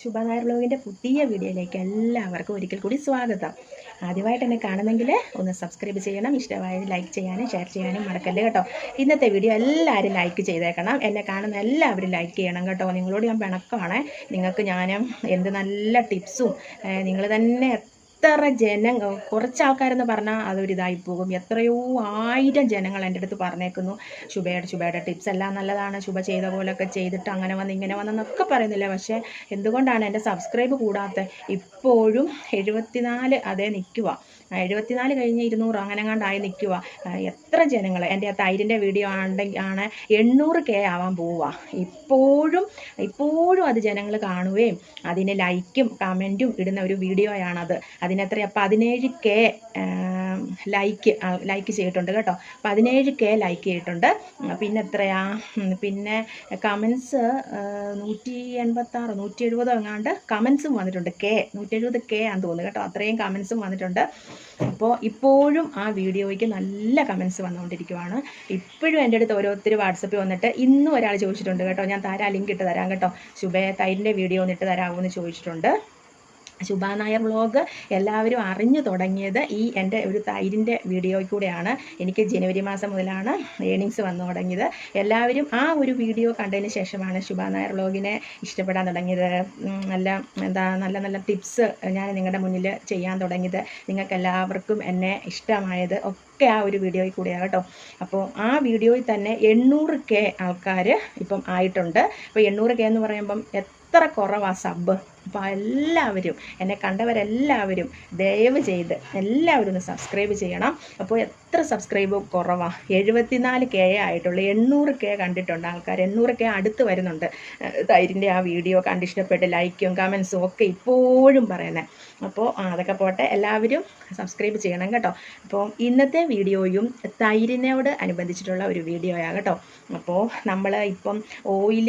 ശുഭ നായർ ബ്ലോഗിന്റെ പുതിയ വീഡിയോയിലേക്ക് എല്ലാവർക്കും ഒരിക്കൽ കൂടി സ്വാഗതം. ആദ്യമായിട്ട് എന്നെ കാണുന്നെങ്കിൽ ഒന്ന് സബ്സ്ക്രൈബ് ചെയ്യണം ഇഷ്ടമായത് ലൈക്ക് ചെയ്യാനും ഷെയർ ചെയ്യാനും മറക്കല്ലേ കേട്ടോ? ഇന്നത്തെ വീഡിയോ എല്ലാവരും ലൈക്ക് ചെയ്തേക്കണം. എന്നെ കാണുന്ന എല്ലാവരും ലൈക്ക് ചെയ്യണം കേട്ടോ. നിങ്ങളോട് ഞാൻ പിണക്കമാണ്. നിങ്ങൾക്ക് ഞാൻ എന്ത് നല്ല ടിപ്സും നിങ്ങൾ തന്നെ എത്ര ജനങ്ങൾ കുറച്ച് ആൾക്കാരെന്ന് പറഞ്ഞാൽ അതൊരിതായി പോകും. എത്രയോ ആയിരം ജനങ്ങൾ എന്റെ അടുത്ത് പറഞ്ഞേക്കുന്നു. ശുഭയുടെ ശുഭയുടെ ടിപ്സ് എല്ലാം നല്ലതാണ്. ശുഭ ചെയ്ത പോലൊക്കെ ചെയ്തിട്ട് അങ്ങനെ വന്ന് ഇങ്ങനെ വന്നെന്നൊക്കെ പറയുന്നില്ല. പക്ഷേ എന്തുകൊണ്ടാണ് എന്റെ സബ്സ്ക്രൈബ് കൂടാത്ത ഇപ്പോഴും എഴുപത്തിനാല് അതേ നിൽക്കുക എഴുപത്തിനാല് കഴിഞ്ഞ് ഇരുന്നൂറ് അങ്ങനെങ്ങാണ്ടായി നിൽക്കുക എത്ര ജനങ്ങൾ എന്റെ ആ തൈരിന്റെ വീഡിയോ ആണെങ്കിൽ ആണ് എണ്ണൂറ് കെ ആവാൻ പോവുക ഇപ്പോഴും ഇപ്പോഴും അത് ജനങ്ങൾ കാണുകയും അതിന് ലൈക്കും കമന്റും ഇടുന്ന ഒരു വീഡിയോയാണത്. അതിനെത്ര പതിനേഴ് കെ ലൈക്ക് ലൈക്ക് ചെയ്തിട്ടുണ്ട് കേട്ടോ. പതിനേഴ് കെ ലൈക്ക് ചെയ്തിട്ടുണ്ട്. പിന്നെ എത്രയാ? പിന്നെ കമൻസ് നൂറ്റി എൺപത്താറ് നൂറ്റി എഴുപതോ എങ്ങാണ്ട് കമൻസും വന്നിട്ടുണ്ട്. കെ നൂറ്റി എഴുപത് കെ ആണെന്ന് തോന്നുന്നു കേട്ടോ. അത്രയും കമൻസും വന്നിട്ടുണ്ട്. അപ്പോൾ ഇപ്പോഴും ആ വീഡിയോയ്ക്ക് നല്ല കമൻസ് വന്നുകൊണ്ടിരിക്കുവാണ്. ഇപ്പോഴും എന്റെ അടുത്ത് ഓരോരുത്തർ വാട്സപ്പിൽ വന്നിട്ട് ഇന്നും ഒരാൾ ചോദിച്ചിട്ടുണ്ട് കേട്ടോ. ഞാൻ തരാം ലിങ്ക് ഇട്ട് തരാം കേട്ടോ. ശുഭേ തൈരിന്റെ വീഡിയോ ഒന്ന് തരാമോ എന്ന് ചോദിച്ചിട്ടുണ്ട്. ശുഭ നായർ വ്ളോഗ് എല്ലാവരും അറിഞ്ഞു തുടങ്ങിയത് ഈ എന്റെ ഒരു തൈരിന്റെ വീഡിയോയിൽ കൂടെയാണ് എനിക്ക് ജനുവരി മാസം മുതലാണ് ഏണിങ്സ് വന്നു തുടങ്ങിയത്. എല്ലാവരും ആ ഒരു വീഡിയോ കണ്ടതിന് ശേഷമാണ് ശുഭാനായർ വ്ളോഗിനെ ഇഷ്ടപ്പെടാൻ തുടങ്ങിയത്. നല്ല എന്താ നല്ല നല്ല ടിപ്സ് ഞാൻ നിങ്ങളുടെ മുന്നിൽ ചെയ്യാൻ തുടങ്ങിയത്. നിങ്ങൾക്ക് എല്ലാവർക്കും എന്നെ ഇഷ്ടമായത് ഒക്കെ ആ ഒരു വീഡിയോയിൽ കൂടെയാണ് കേട്ടോ. അപ്പോൾ ആ വീഡിയോയിൽ തന്നെ എണ്ണൂറ് കെ ആൾക്കാർ ഇപ്പം ആയിട്ടുണ്ട്. അപ്പോൾ എണ്ണൂറ് കെ എന്ന് പറയുമ്പം എത്ര കുറവാണ് സബ്? അപ്പോൾ എല്ലാവരും എന്നെ കണ്ടവരെല്ലാവരും ദയവ് ചെയ്ത് എല്ലാവരും ഒന്ന് സബ്സ്ക്രൈബ് ചെയ്യണം. അപ്പോൾ എത്ര സബ്സ്ക്രൈബ് കുറവാണ് എഴുപത്തിനാല് കെ ആയിട്ടുള്ളൂ എണ്ണൂറ് കെ കണ്ടിട്ടുണ്ട് ആൾക്കാർ എണ്ണൂറ് കെ അടുത്ത് വരുന്നുണ്ട്. തൈരിന്റെ ആ വീഡിയോ കണ്ടിഷ്ടപ്പെട്ട് ലൈക്കും കമൻസും ഒക്കെ ഇപ്പോഴും പറയുന്നത് അപ്പോൾ അതൊക്കെ പോട്ടെ. എല്ലാവരും സബ്സ്ക്രൈബ് ചെയ്യണം കേട്ടോ. അപ്പോൾ ഇന്നത്തെ വീഡിയോയും തൈരിനോട് അനുബന്ധിച്ചിട്ടുള്ള ഒരു വീഡിയോ ആണ് കേട്ടോ. അപ്പോൾ നമ്മൾ ഇപ്പം ഓയിൽ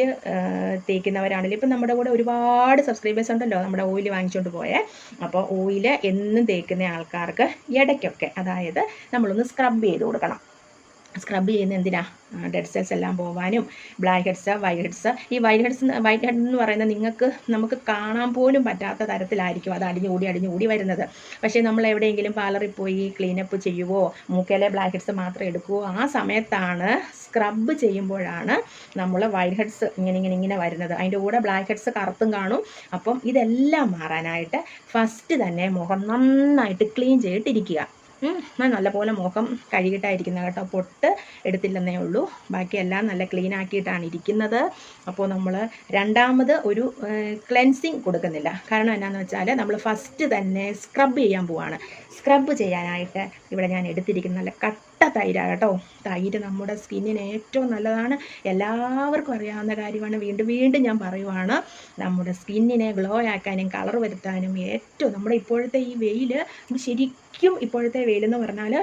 തേക്കുന്നവരാണെങ്കിലും ഇപ്പം നമ്മുടെ കൂടെ ഒരുപാട് സബ്സ്ക്രൈബേഴ്സ് ഉണ്ടല്ലോ. നമ്മുടെ ഓയിൽ വാങ്ങിച്ചുകൊണ്ട് പോയേ. അപ്പോൾ ഓയിൽ എന്നും തേക്കുന്ന ആൾക്കാർക്ക് ഇടയ്ക്കൊക്കെ അതായത് നമ്മളൊന്ന് സ്ക്രബ് ചെയ്ത് കൊടുക്കണം. സ്ക്രബ് ചെയ്യുന്ന എന്തിനാ? ഡെഡ് സെൽസ് എല്ലാം പോവാനും ബ്ലാക്ക് ഹെഡ്സ് വൈറ്റ് ഹെഡ്സ് ഈ വൈറ്റ് ഹെഡ്സ് വൈറ്റ് ഹെഡ് എന്ന് പറയുന്നത് നിങ്ങൾക്ക് നമുക്ക് കാണാൻ പോലും പറ്റാത്ത തരത്തിലായിരിക്കും അത് അടിഞ്ഞു കൂടി വരുന്നത്. പക്ഷേ നമ്മൾ എവിടെയെങ്കിലും പാർലറിൽ പോയി ക്ലീനപ്പ് ചെയ്യുവോ മൂക്കയിലെ ബ്ലാക്ക് ഹെഡ്സ് മാത്രം എടുക്കുവോ ആ സമയത്താണ് സ്ക്രബ് ചെയ്യുമ്പോഴാണ് നമ്മൾ വൈറ്റ് ഹെഡ്സ് ഇങ്ങനെ ഇങ്ങനെ ഇങ്ങനെ വരുന്നത്. അതിന്റെ കൂടെ ബ്ലാക്ക് ഹെഡ്സ് കറുത്തും കാണും. അപ്പം ഇതെല്ലാം മാറാനായിട്ട് ഫസ്റ്റ് തന്നെ മുഖം നന്നായിട്ട് ക്ലീൻ ചെയ്തിട്ടിരിക്കുക. ഞാൻ നല്ലപോലെ മുഖം കഴുകിയിട്ടായിരിക്കുന്നത് കേട്ടോ. പൊട്ട് എടുത്തില്ലെന്നേ ഉള്ളൂ. ബാക്കിയെല്ലാം നല്ല ക്ലീൻ ആക്കിയിട്ടാണ് ഇരിക്കുന്നത്. അപ്പോൾ നമ്മൾ രണ്ടാമത് ഒരു ക്ലെൻസിങ് കൊടുക്കുന്നില്ല. കാരണം എന്നാന്ന് വെച്ചാൽ നമ്മൾ ഫസ്റ്റ് തന്നെ സ്ക്രബ് ചെയ്യാൻ പോവാണ്. സ്ക്രബ് ചെയ്യാനായിട്ട് ഇവിടെ ഞാൻ എടുത്തിരിക്കുന്ന നല്ല കട്ട തൈരാണ് കേട്ടോ. തൈര് നമ്മുടെ സ്കിന്നിന് ഏറ്റവും നല്ലതാണ്. എല്ലാവർക്കും അറിയാവുന്ന കാര്യമാണ്. വീണ്ടും വീണ്ടും ഞാൻ പറയുവാണ്. നമ്മുടെ സ്കിന്നിനെ ഗ്ലോ ആക്കാനും കളർ വരുത്താനും ഏറ്റവും നമ്മുടെ ഇപ്പോഴത്തെ ഈ വെയിൽ ശരിക്കും ഇപ്പോഴത്തെ വെയിലെന്ന് പറഞ്ഞാൽ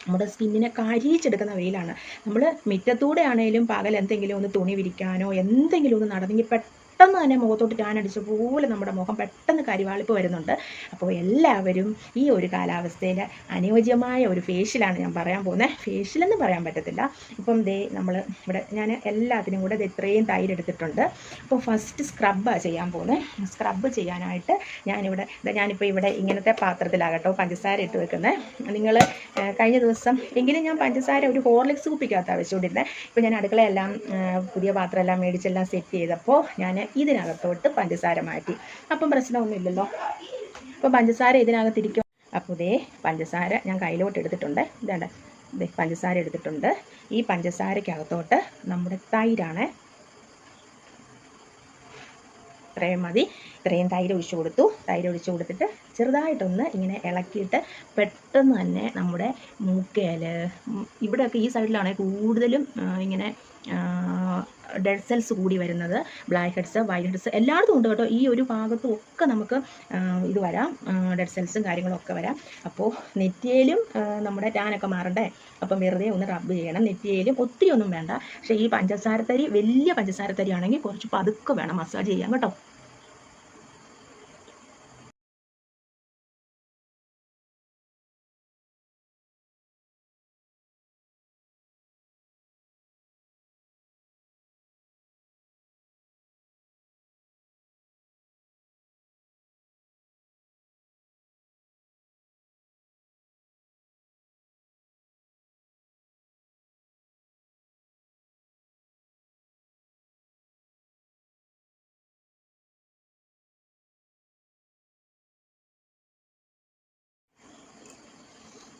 നമ്മുടെ സ്കിന്നിനെ കരിയിച്ചെടുക്കുന്ന വെയിലാണ്. നമ്മൾ മുറ്റത്തൂടെ ആണെങ്കിലും പകൽ എന്തെങ്കിലും ഒന്ന് തുണി വിരിക്കാനോ എന്തെങ്കിലും ഒന്ന് നടന്നെങ്കിൽ പെട്ടെന്ന് തന്നെ മുഖത്തോട്ട് ടാൻ അടിച്ച പോലെ നമ്മുടെ മുഖം പെട്ടെന്ന് കരിവാളിപ്പ് വരുന്നുണ്ട്. അപ്പോൾ എല്ലാവരും ഈ ഒരു കാലാവസ്ഥയിൽ അനുയോജ്യമായ ഒരു ഫേഷ്യലാണ് ഞാൻ പറയാൻ പോകുന്നത് ഫേഷ്യൽ എന്ന് പറയാൻ പറ്റത്തില്ല. ഇപ്പം ദേ നമ്മൾ ഇവിടെ ഞാൻ എല്ലാത്തിനും കൂടെ ഇത്രയും തൈര് എടുത്തിട്ടുണ്ട്. അപ്പോൾ ഫസ്റ്റ് സ്ക്രബാണ് ചെയ്യാൻ പോകുന്നത് സ്ക്രബ് ചെയ്യാനായിട്ട് ഞാനിവിടെ ഇതാ ഞാനിപ്പോൾ ഇവിടെ ഇങ്ങനത്തെ പാത്രത്തിലാകട്ടോ പഞ്ചസാര ഇട്ട് വെക്കുന്നത് നിങ്ങൾ കഴിഞ്ഞ ദിവസം എങ്കിലും ഞാൻ പഞ്ചസാര ഒരു ഹോർലിക്സ് കുപ്പിക്കകത്താണ് വെച്ചുകൊണ്ടിരുന്നത് ഇപ്പോൾ ഞാൻ അടുക്കളയെല്ലാം പുതിയ പാത്രമെല്ലാം മേടിച്ചെല്ലാം സെറ്റ് ചെയ്തപ്പോൾ ഞാൻ ഇതിനകത്തോട്ട് പഞ്ചസാര മാറ്റി. അപ്പം പ്രശ്നമൊന്നുമില്ലല്ലോ. അപ്പോൾ പഞ്ചസാര ഇതിനകത്തിരിക്കും. അപ്പോൾ ഇതേ പഞ്ചസാര ഞാൻ കയ്യിലോട്ട് എടുത്തിട്ടുണ്ട്. ഇതേണ്ട ഇതേ പഞ്ചസാര എടുത്തിട്ടുണ്ട്. ഈ പഞ്ചസാരയ്ക്കകത്തോട്ട് നമ്മുടെ തൈരാണ്. ഇത്രയും മതി. ഇത്രയും തൈര് ഒഴിച്ചു കൊടുത്തു. തൈര് ഒഴിച്ചു കൊടുത്തിട്ട് ചെറുതായിട്ടൊന്ന് ഇങ്ങനെ ഇളക്കിയിട്ട് പെട്ടെന്ന് തന്നെ നമ്മുടെ മൂക്കേൽ ഇവിടെയൊക്കെ ഈ സൈഡിലാണ് കൂടുതലും ഇങ്ങനെ ഡെഡ് സെൽസ് കൂടി വരുന്നത് ബ്ലാക്ക് ഹെഡ്സ് വൈറ്റ് ഹെഡ്സ് എല്ലായിടത്തും ഉണ്ട് കേട്ടോ. ഈ ഒരു ഭാഗത്തും ഒക്കെ നമുക്ക് ഇത് വരാം. ഡെഡ് സെൽസും കാര്യങ്ങളും ഒക്കെ വരാം. അപ്പോൾ നെറ്റിയിലും നമ്മുടെ ടാനൊക്കെ മാറണ്ടേ? അപ്പം വെറുതെ ഒന്ന് റബ്ബ് ചെയ്യണം. നെറ്റിയിലും ഒത്തിരി ഒന്നും വേണ്ട. പക്ഷേ ഈ പഞ്ചസാരത്തരി വലിയ പഞ്ചസാരത്തരി ആണെങ്കിൽ കുറച്ച് പതുക്കെ വേണം മസാജ് ചെയ്യാൻ കേട്ടോ.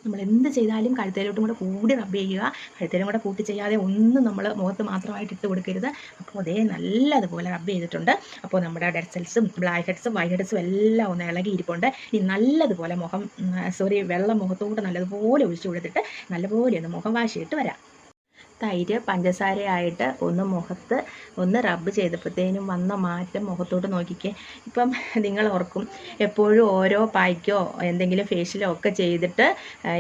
നമ്മൾ എന്ത് ചെയ്താലും കഴുത്തേലോട്ടും കൂടെ കൂടി റബ്ബ് ചെയ്യുക. കഴുത്തേലും കൂടെ കൂട്ടി ചെയ്യാതെ ഒന്നും നമ്മൾ മുഖത്ത് മാത്രമായിട്ട് ഇട്ട് കൊടുക്കരുത്. അപ്പോൾ അതേ നല്ലതുപോലെ റബ്ബ് ചെയ്തിട്ടുണ്ട്. അപ്പോൾ നമ്മുടെ ഡെഡ് സെൽസും ബ്ലാക്ക് ഹെഡ്സും വൈറ്റ് ഹെഡ്സും എല്ലാം ഒന്ന് ഇളകിയിരിപ്പുണ്ട് ഇനി നല്ലതുപോലെ മുഖം സോറി വെള്ളം മുഖത്തോട്ട് നല്ലതുപോലെ ഒഴിച്ചു കൊടുത്തിട്ട് നല്ലപോലെ ഒന്ന് മുഖം വാഷ് ചെയ്തിട്ട് വരാം. തൈര് പഞ്ചസാരയായിട്ട് ഒന്ന് മുഖത്ത് ഒന്ന് റബ്ബ് ചെയ്തപ്പോഴത്തേനും വന്ന മാറ്റം മുഖത്തോട്ട് നോക്കിക്കേ. ഇപ്പം നിങ്ങൾ ഓർക്കും എപ്പോഴും ഓരോ പായ്ക്കോ എന്തെങ്കിലും ഫേഷ്യലോ ഒക്കെ ചെയ്തിട്ട്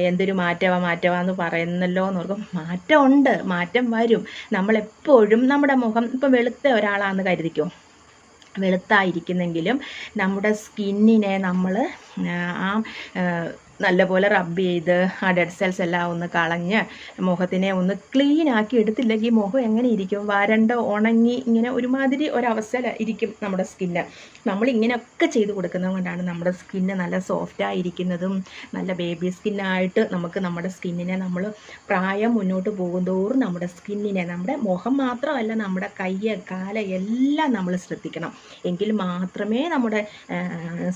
എന്തൊരു മാറ്റവാ മാറ്റവാന്ന് പറയുന്നല്ലോ എന്ന് ഓർക്കും. മാറ്റമുണ്ട് മാറ്റം വരും. നമ്മളെപ്പോഴും നമ്മുടെ മുഖം ഇപ്പം വെളുത്ത ഒരാളാണെന്ന് കരുതിക്കോ? വെളുത്തായിരിക്കുന്നെങ്കിലും നമ്മുടെ സ്കിന്നിനെ നമ്മൾ ആ, നല്ലപോലെ റബ്ബ് ചെയ്ത് ആ ഡെഡ് സെൽസ് എല്ലാം ഒന്ന് കളഞ്ഞ് മുഖത്തിനെ ഒന്ന് ക്ലീൻ ആക്കി എടുത്തില്ലെങ്കിൽ മുഖം എങ്ങനെ ഇരിക്കും? വരണ്ട? ഉണങ്ങി? ഇങ്ങനെ ഒരുമാതിരി ഒരവസ്ഥയിൽ ഇരിക്കും നമ്മുടെ സ്കിന്ന് നമ്മൾ ഇങ്ങനെയൊക്കെ ചെയ്ത് കൊടുക്കുന്നത് കൊണ്ടാണ് നമ്മുടെ സ്കിന്ന് നല്ല സോഫ്റ്റ് ആയിരിക്കുന്നതും നല്ല ബേബി സ്കിന്നായിട്ട് നമുക്ക് നമ്മുടെ സ്കിന്നിനെ നമ്മൾ പ്രായം മുന്നോട്ട് പോകുന്തോറും നമ്മുടെ സ്കിന്നിനെ നമ്മുടെ മുഖം മാത്രമല്ല നമ്മുടെ കയ്യ് കാല എല്ലാം നമ്മൾ ശ്രദ്ധിക്കണം. എങ്കിൽ മാത്രമേ നമ്മുടെ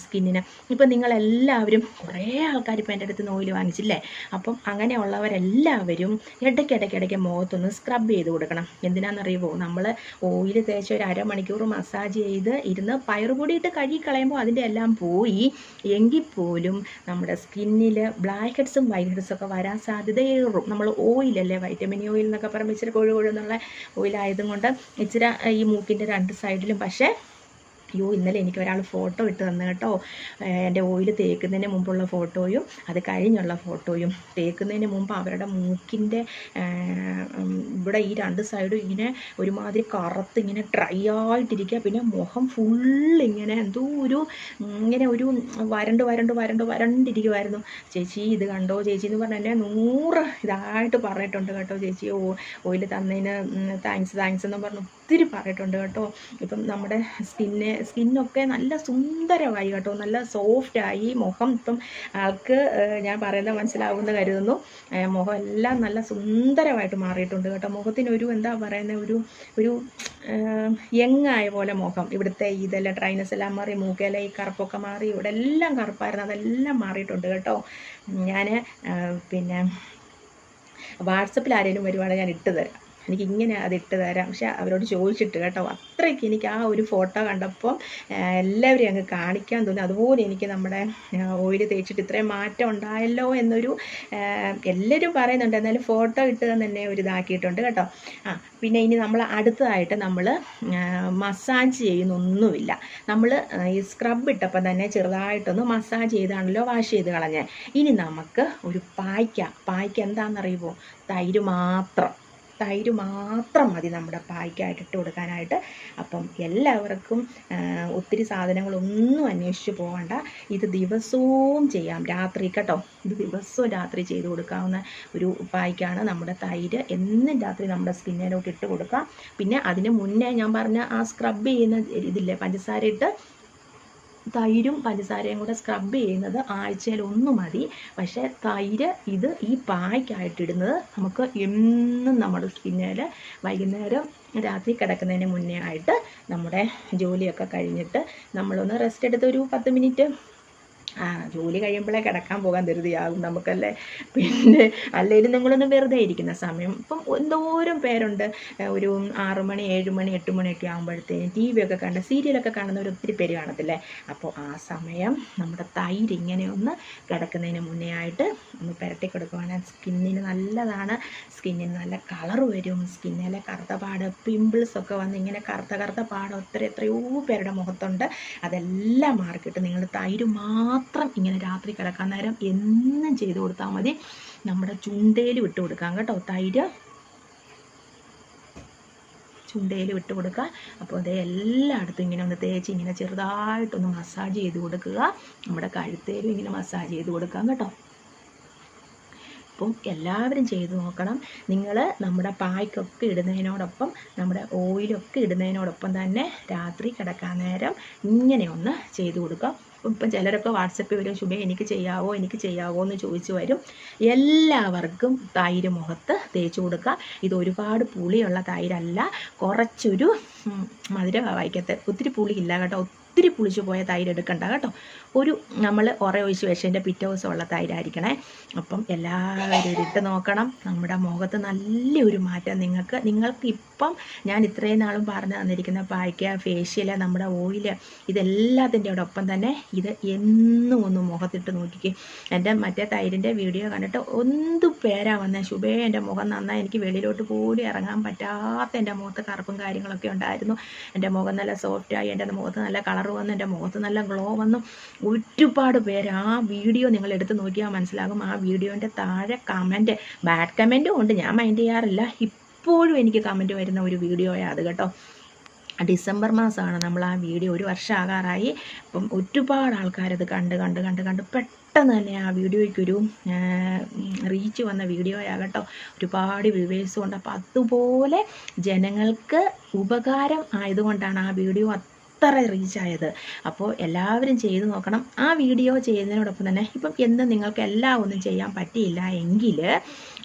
സ്കിന്നിന് ഇപ്പം നിങ്ങളെല്ലാവരും കുറേ ആൾക്കാർ ഇപ്പം എന്റെ അടുത്ത് ഓയിൽ വാങ്ങിച്ചില്ലേ? അപ്പം അങ്ങനെയുള്ളവരെല്ലാവരും ഇടയ്ക്കിടയ്ക്കിടയ്ക്ക് ഇടയ്ക്ക് ഇടയ്ക്ക് മുഖത്തൊന്ന് സ്ക്രബ് ചെയ്ത് കൊടുക്കണം. എന്തിനാണെന്നറിയുമോ നമ്മൾ ഓയിൽ തേച്ച് ഒരു അരമണിക്കൂർ മസാജ് ചെയ്ത് ഇരുന്ന് പയറുപൊടി ഇട്ട് കഴുകി അതിന്റെ എല്ലാം പോയി. എങ്കിൽ പോലും നമ്മുടെ സ്കിന്നിൽ ബ്ലാക്ക് ഹെഡ്സും വൈറ്റ് ഹെഡ്സും ഒക്കെ വരാൻ സാധ്യതയേറും. നമ്മൾ ഓയിലല്ലേ വൈറ്റമിൻ ഓയിൽ എന്നൊക്കെ പറയുമ്പോൾ ഇച്ചിരി കൊഴു കൊഴുന്നുള്ള ഓയിലായതും കൊണ്ട് ഇച്ചിരി ഈ മൂക്കിന്റെ രണ്ട് സൈഡിലും പക്ഷേ അയ്യോ ഇന്നലെ എനിക്ക് ഒരാൾ ഫോട്ടോ ഇട്ട് തന്നു കേട്ടോ. എന്റെ ഓയിൽ തേക്കുന്നതിന് മുമ്പുള്ള ഫോട്ടോയും അത് കഴിഞ്ഞുള്ള ഫോട്ടോയും. തേക്കുന്നതിന് മുമ്പ് അവരുടെ മൂക്കിന്റെ ഇവിടെ ഈ രണ്ട് സൈഡും ഇങ്ങനെ ഒരുമാതിരി കറുത്ത് ഇങ്ങനെ ഡ്രൈ ആയിട്ടിരിക്കുക. പിന്നെ മുഖം ഫുൾ ഇങ്ങനെ എന്തോ ഒരു ഇങ്ങനെ ഒരു വരണ്ട് വരണ്ട് വരണ്ട് വരണ്ടിരിക്കുമായിരുന്നു ചേച്ചി ഇത് കണ്ടോ? ചേച്ചി എന്ന് പറഞ്ഞാൽ എന്നെ നൂറ് ഇതായിട്ട് പറഞ്ഞിട്ടുണ്ട് കേട്ടോ ചേച്ചി. ഓ ഓയിൽ തന്നതിന് താങ്ക്സ് താങ്ക്സ് എന്ന് പറഞ്ഞ്. ഒത്തിരി പറഞ്ഞിട്ടുണ്ട് കേട്ടോ. ഇപ്പം നമ്മുടെ സ്കിന്നെ സ്കിന്നൊക്കെ നല്ല സുന്ദരമായി കേട്ടോ. നല്ല സോഫ്റ്റായി മുഖം ഇപ്പം ആൾക്ക് ഞാൻ പറയുന്നത് മനസ്സിലാവുമെന്ന് കരുതുന്നു. മുഖം എല്ലാം നല്ല സുന്ദരമായിട്ട് മാറിയിട്ടുണ്ട് കേട്ടോ. മുഖത്തിനൊരു എന്താ പറയുന്നത് ഒരു ഒരു യങ്ങായ പോലെ മുഖം. ഇവിടുത്തെ ഇതെല്ലാം ഡ്രൈനസ് എല്ലാം മാറി മൂക്കേല ഈ കറുപ്പൊക്കെ മാറി ഇവിടെ എല്ലാം കറുപ്പായിരുന്നു. അതെല്ലാം മാറിയിട്ടുണ്ട് കേട്ടോ. ഞാൻ പിന്നെ വാട്സപ്പിൽ ആരെങ്കിലും വരുവാണെങ്കിൽ ഞാൻ ഇട്ട് തരാം. എനിക്ക് ഇങ്ങനെ അതിട്ട് തരാം. പക്ഷെ അവരോട് ചോദിച്ചിട്ട് കേട്ടോ. അത്രയ്ക്ക് എനിക്ക് ആ ഒരു ഫോട്ടോ കണ്ടപ്പോൾ എല്ലാവരെയും അങ്ങ് കാണിക്കാൻ തോന്നി. അതുപോലെ എനിക്ക് നമ്മുടെ ഓയിൽ തേച്ചിട്ട് ഇത്രയും മാറ്റം ഉണ്ടായല്ലോ എന്നൊരു എല്ലാവരും പറയുന്നുണ്ട്. എന്നാലും ഫോട്ടോ ഇട്ട് തന്നെ ഒരു ഇതാക്കിയിട്ടുണ്ട് കേട്ടോ. ആ പിന്നെ ഇനി നമ്മൾ അടുത്തതായിട്ട് നമ്മൾ മസാജ് ചെയ്യുന്നൊന്നുമില്ല. നമ്മൾ ഈ സ്ക്രബ് ഇട്ടപ്പോൾ തന്നെ ചെറുതായിട്ടൊന്ന് മസാജ് ചെയ്താണല്ലോ വാഷ് ചെയ്ത് കളഞ്ഞേ ഇനി നമുക്ക് ഒരു പായ്ക്ക. പായ്ക്ക എന്താണെന്നറിയുമോ? തൈര് മാത്രം. തൈര് മാത്രം മതി നമ്മുടെ പായ്ക്കായിട്ട് ഇട്ട് കൊടുക്കാനായിട്ട്. അപ്പം എല്ലാവർക്കും ഒത്തിരി സാധനങ്ങളൊന്നും അന്വേഷിച്ച് പോകണ്ട ഇത് ദിവസവും ചെയ്യാം. രാത്രി കേട്ടോ ഇത് ദിവസവും രാത്രി ചെയ്ത് കൊടുക്കാവുന്ന ഒരു പായ്ക്കാണ് നമ്മുടെ തൈര്. എന്നും രാത്രി നമ്മുടെ സ്കിന്നിലോട്ട് ഇട്ട് കൊടുക്കാം. പിന്നെ അതിന് മുന്നേ ഞാൻ പറഞ്ഞ ആ സ്ക്രബ് ചെയ്യുന്ന ഇതില്ലേ പഞ്ചസാര ഇട്ട് തൈരും പഞ്ചസാരയും കൂടെ സ്ക്രബ് ചെയ്യുന്നത് ആഴ്ചയിൽ ഒന്ന് മതി. പക്ഷേ തൈര് ഇത് ഈ പായ്ക്കായിട്ടിടുന്നത് നമുക്ക് എന്നും നമ്മുടെ സ്കിന്നിൽ വൈകുന്നേരം രാത്രി കിടക്കുന്നതിന് മുന്നേ ആയിട്ട് നമ്മുടെ ജോലിയൊക്കെ കഴിഞ്ഞിട്ട് നമ്മളൊന്ന് റെസ്റ്റ് എടുത്ത് ഒരു പത്ത് മിനിറ്റ് ആ ജോലി കഴിയുമ്പോഴേ കിടക്കാൻ പോകാൻ ധൃതിയാകും നമുക്കല്ലേ? പിന്നെ അല്ലെങ്കിലും നിങ്ങളൊന്ന് വെറുതെ ഇരിക്കുന്ന സമയം. ഇപ്പം എന്തോരം പേരുണ്ട്. ഒരു ആറ് മണി മണി എട്ട് മണിയൊക്കെ ആകുമ്പോഴത്തേനും ടി വി ഒക്കെ കണ്ട് സീരിയലൊക്കെ കാണുന്നവർ ഒത്തിരി പേര് കാണത്തില്ലേ? അപ്പോൾ ആ സമയം നമ്മുടെ തൈര് ഇങ്ങനെ ഒന്ന് കിടക്കുന്നതിന് മുന്നേ ആയിട്ട് ഒന്ന് പുരട്ടി കൊടുക്കുവാണെങ്കിൽ സ്കിന്നിന് നല്ലതാണ്. സ്കിന്നിന് നല്ല കളർ വരും. സ്കിന്നിലെ കറുത്ത പാട് പിമ്പിൾസ് ഒക്കെ വന്ന് ഇങ്ങനെ കറുത്ത കറുത്ത പാട് ഒത്തിരി എത്രയോ പേരുടെ മുഖത്തുണ്ട്. അതെല്ലാം മാറിക്കിട്ട്. നിങ്ങൾ തൈര് മാത്രം ഇങ്ങനെ രാത്രി കിടക്കാൻ നേരം എന്നും ചെയ്ത് കൊടുത്താൽ മതി. നമ്മുടെ ചുണ്ടയിൽ വിട്ട് കൊടുക്കാം കേട്ടോ തൈര്. ചുണ്ടയിൽ വിട്ട് കൊടുക്കുക. അപ്പോൾ അത് എല്ലായിടത്തും ഇങ്ങനെ ഒന്ന് തേച്ച് ഇങ്ങനെ ചെറുതായിട്ടൊന്ന് മസാജ് ചെയ്ത് കൊടുക്കുക. നമ്മുടെ കഴുത്തേലും ഇങ്ങനെ മസാജ് ചെയ്ത് കൊടുക്കാം കേട്ടോ. അപ്പം എല്ലാവരും ചെയ്ത് നോക്കണം. നിങ്ങൾ നമ്മുടെ പായ്ക്കൊക്കെ ഇടുന്നതിനോടൊപ്പം നമ്മുടെ ഓയിലൊക്കെ ഇടുന്നതിനോടൊപ്പം തന്നെ രാത്രി കിടക്കാൻ നേരം ഇങ്ങനെ ഒന്ന് ചെയ്ത് കൊടുക്കാം ഇപ്പം ചിലരൊക്കെ വാട്സപ്പിൽ വരും ശുഭ എനിക്ക് ചെയ്യാവോ എനിക്ക് ചെയ്യാവോ എന്ന് ചോദിച്ചു വരും. എല്ലാവർക്കും തൈര് മുഖത്ത് തേച്ച് കൊടുക്കുക. ഇത് ഒരുപാട് പുളിയുള്ള തൈരല്ല. കുറച്ചൊരു ഉം, മധുര വായിക്കത്തെ. ഒത്തിരി പുളിയില്ല കേട്ടോ. ഒത്തിരി പുളിച്ചു പോയ തൈര് എടുക്കണ്ട കേട്ടോ. ഒരു നമ്മൾ ഉറ ഒഴിച്ച് വെച്ചതിന്റെ പിറ്റേ ദിവസം ഉള്ള തൈരായിരിക്കണേ. അപ്പം എല്ലാവരും ഇട്ട് നോക്കണം. നമ്മുടെ മുഖത്ത് നല്ലൊരു മാറ്റം നിങ്ങൾക്ക് നിങ്ങൾക്ക് ഇപ്പം ഞാൻ ഇത്രയും നാളും പറഞ്ഞു തന്നിരിക്കുന്ന പായ്ക്ക ഫേഷ്യൽ നമ്മുടെ ഓയിൽ ഇതെല്ലാത്തിന്റെ ഒപ്പം തന്നെ ഇത് എന്നും ഒന്ന് മുഖത്തിട്ട് നോക്കിക്കേ. എന്റെ മറ്റേ തൈരിന്റെ വീഡിയോ കണ്ടിട്ട് എന്ത് പേരാ വന്നത് ശുഭേ എന്റെ മുഖം നന്നായി. എനിക്ക് വെളിയിലോട്ട് പോലും ഇറങ്ങാൻ പറ്റാത്ത എന്റെ മുഖത്ത് കറുപ്പും കാര്യങ്ങളൊക്കെ ഉണ്ടായിരുന്നു. എന്റെ മുഖം നല്ല സോഫ്റ്റായി എന്റെ മുഖത്ത് നല്ല കളർ വന്നു എന്റെ മുഖത്ത് നല്ല ഗ്ലോ വന്നു. ഒരുപാട് പേര് ആ വീഡിയോ നിങ്ങൾ എടുത്ത് നോക്കിയാൽ മനസ്സിലാകും. ആ വീഡിയോന്റെ താഴെ കമന്റ് ബാഡ് കമന്റും ഉണ്ട്. ഞാൻ മൈൻഡ് ചെയ്യാറില്ല. ഇപ്പോഴും എനിക്ക് കമന്റ് വരുന്ന ഒരു വീഡിയോയാണ് അത് കേട്ടോ. ഡിസംബർ മാസമാണ് നമ്മൾ ആ വീഡിയോ ഒരു വർഷം ആകാറായി. അപ്പം ഒരുപാട് ആൾക്കാരത് കണ്ട് കണ്ട് കണ്ട് കണ്ട് പെട്ടെന്ന് തന്നെ ആ വീഡിയോയ്ക്കൊരു റീച്ച് വന്ന വീഡിയോയാകട്ടോ ഒരുപാട് വ്യൂവേഴ്സും ഉണ്ട്. അപ്പോൾ അതുപോലെ ജനങ്ങൾക്ക് ഉപകാരം ആയതുകൊണ്ടാണ് ആ വീഡിയോ അത്ര റീച്ചായത് അപ്പോൾ എല്ലാവരും ചെയ്ത് നോക്കണം. ആ വീഡിയോ ചെയ്യുന്നതിനോടൊപ്പം തന്നെ ഇപ്പം എന്ത് നിങ്ങൾക്ക് എല്ലാം ഒന്നും ചെയ്യാൻ പറ്റിയില്ല എങ്കിൽ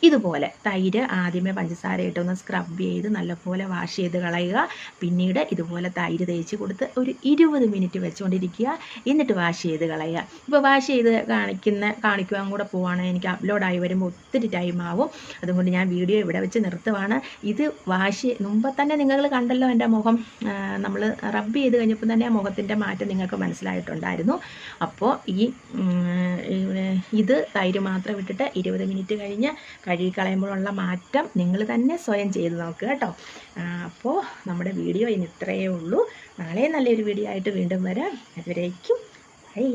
ഇതുപോലെ തൈര് ആദ്യമേ പഞ്ചസാര ഇട്ടൊന്ന് സ്ക്രബ് ചെയ്ത് നല്ലപോലെ വാഷ് ചെയ്ത് കളയുക. പിന്നീട് ഇതുപോലെ തൈര് തേച്ച് കൊടുത്ത് ഒരു ഇരുപത് മിനിറ്റ് വെച്ചുകൊണ്ടിരിക്കുക എന്നിട്ട് വാഷ് ചെയ്ത് കളയുക. ഇപ്പോൾ വാഷ് ചെയ്ത് കാണിക്കുന്ന കാണിക്കുവാൻ കൂടെ പോവുകയാണെങ്കിൽ എനിക്ക് അപ്ലോഡായി വരുമ്പോൾ ഒത്തിരി ടൈം ആവും. അതുകൊണ്ട് ഞാൻ വീഡിയോ ഇവിടെ വെച്ച് നിർത്തുവാണ്. ഇത് വാഷ് മുമ്പ് തന്നെ നിങ്ങൾ കണ്ടല്ലോ എന്റെ മുഖം. നമ്മൾ റബ്ബ് ചെയ്ത് കഴിഞ്ഞപ്പോൾ തന്നെ മുഖത്തിന്റെ മാറ്റം നിങ്ങൾക്ക് മനസ്സിലായിട്ടുണ്ടായിരുന്നു. അപ്പോൾ ഈ ഇത് തൈര് മാത്രം ഇട്ടിട്ട് ഇരുപത് മിനിറ്റ് കഴിഞ്ഞ് കഴുകി കളയുമ്പോഴുള്ള മാറ്റം നിങ്ങൾ തന്നെ സ്വയം ചെയ്ത് നോക്കുക കേട്ടോ. അപ്പോൾ നമ്മുടെ വീഡിയോ ഇനി ഇത്രയേ ഉള്ളൂ. നാളെ നല്ലൊരു വീഡിയോ ആയിട്ട് വീണ്ടും വരാം. അതുവരേക്കും ബൈ.